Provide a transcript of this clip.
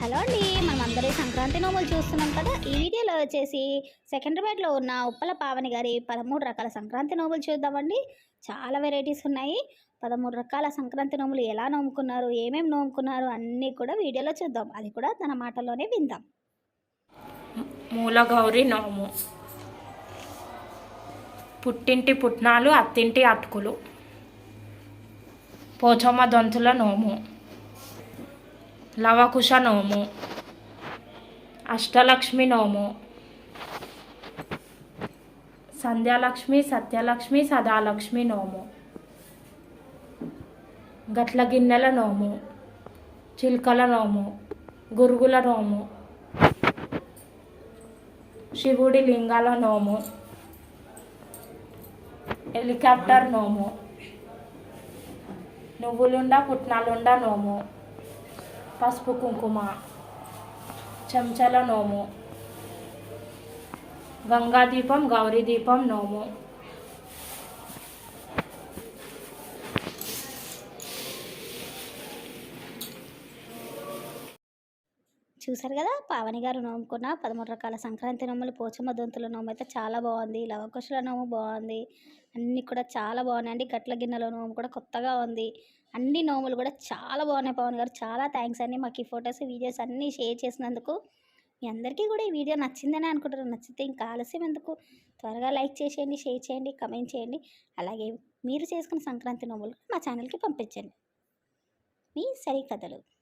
Hello అండి మనం అందరూ సంక్రాంతి నోములు చూస్తున్నాం కదా. ఈ వీడియోలో వచ్చేసి సెకండ్రాబాద్లో ఉన్న ఉప్పల పావని గారి పదమూడు రకాల సంక్రాంతి నోములు చూద్దామండి. చాలా వెరైటీస్ ఉన్నాయి. పదమూడు రకాల సంక్రాంతి నోములు ఎలా నోముకున్నారు ఏమేమి నోముకున్నారు అన్నీ కూడా వీడియోలో చూద్దాం. అది కూడా తన మాటల్లోనే విందాం. మూలగౌరి నోము. పుట్టింటి పుట్నాలు అత్తింటి అటుకులు. పోచమ్మ దొంతుల నోము. లవకుశ నోము అష్టలక్ష్మి నోము సంధ్యాలక్ష్మి సత్యలక్ష్మి సదాలక్ష్మి నోము గట్ల గిన్నెల నోము చిల్కల నోము గురుగుల నోము శివుడి లింగాల నోము హెలికాప్టర్ నోము నువ్వులుండ పుట్నాలుండ నోము పసుపు కుంకుమ చెంచల నోము గంగా దీపం గౌరీ దీపం నోము. చూసారు కదా? పావని గారు నోముకున్న పదమూడు రకాల సంక్రాంతి నోములు పోచమ్మ దొంతుల నోము అయితే చాలా బాగుంది. లవకుశల నోము బాగుంది. అన్నీ కూడా చాలా బాగున్నాయండి గట్ల గిన్నెల నోము కూడా కొత్తగా ఉంది. అన్ని నోములు కూడా చాలా బాగున్నాయి పవన్ గారు. చాలా థ్యాంక్స్ అండి మాకు ఈ ఫొటోస్ వీడియోస్ అన్నీ షేర్ చేసినందుకు. మీ అందరికీ కూడా ఈ వీడియో నచ్చిందని అనుకుంటున్నాను నచ్చితే ఇంకా ఆలస్యం ఎందుకు? త్వరగా లైక్ చేసేయండి షేర్ చేయండి కమెంట్ చేయండి. అలాగే మీరు చేసుకున్న సంక్రాంతి నోములు మా ఛానల్కి పంపించండి. మీ సరికథలు.